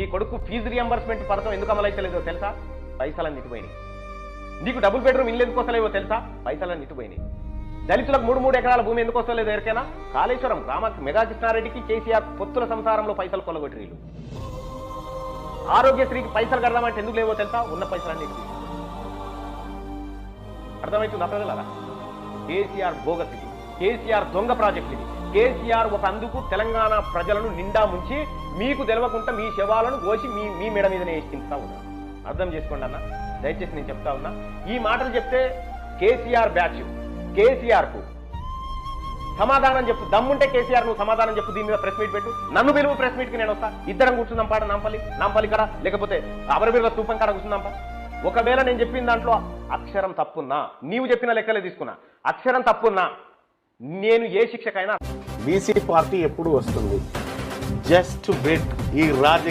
నీ కొడుకు fee reimbursement పథకం ఎందుకు అమలైతలేదో తెలుసా? పైసలని నిటిపోయినాయి నీకు డబుల్ బెడ్రూమ్ ఇల్లు ఎందుకు వస్తలేవో తెలుసా? పైసలని నిటిపోయినాయి దళితులకు మూడు మూడు ఎకరాల భూమి ఎందుకు వస్తలేదు ఎవరికైనా? కాళేశ్వరం రామ మెగాకృష్ణారెడ్డికి కేసీఆర్ పొత్తుల సంసారంలో పైసలు కొలగొట్టిరీలు ఆరోగ్యశ్రీకి పైసలు కడదామంటే ఎందుకు లేవో తెలుసా? ఉన్న పైసలన్నీ అర్థమవుతుంది అర్థం కేసీఆర్ బోగస్ ఇది. కేసీఆర్ దొంగ ప్రాజెక్ట్ ఇది. కేసీఆర్ ఒక అందుకు తెలంగాణ ప్రజలను నిండా ముంచి మీకు తెలవకుండా మీ శవాలను కోసి మీ మీ మెడ మీదనే ఎక్కించుతా ఉన్నా. అర్థం చేసుకోండి అన్న. దయచేసి నేను చెప్తా ఉన్నా. ఈ మాటలు చెప్తే కేసీఆర్ బ్యాచ్ కేసీఆర్కు సమాధానం చెప్పు. దమ్ముంటే కేసీఆర్ నువ్వు సమాధానం చెప్పు. దీని మీద ప్రెస్ మీట్ పెట్టు. నన్ను పిలువు ప్రెస్ మీట్కి నేను వస్తా. ఇద్దరం కూర్చుందాం పాట నాంపల్లి నాంపల్లి కడ. లేకపోతే అమరబీర్ల తూపం కాడ కూర్చుందాం ఒకవేళ నేను చెప్పిన దాంట్లో అక్షరం తప్పున్నా. నీవు చెప్పిన లెక్కలే తీసుకున్నా. అక్షరం తప్పున్నా. నేను ఏ శిక్షకైనా బీసీ పార్టీ ఎప్పుడు వస్తుంది? జస్ట్ వెయిట్ ఈ రాజకీయ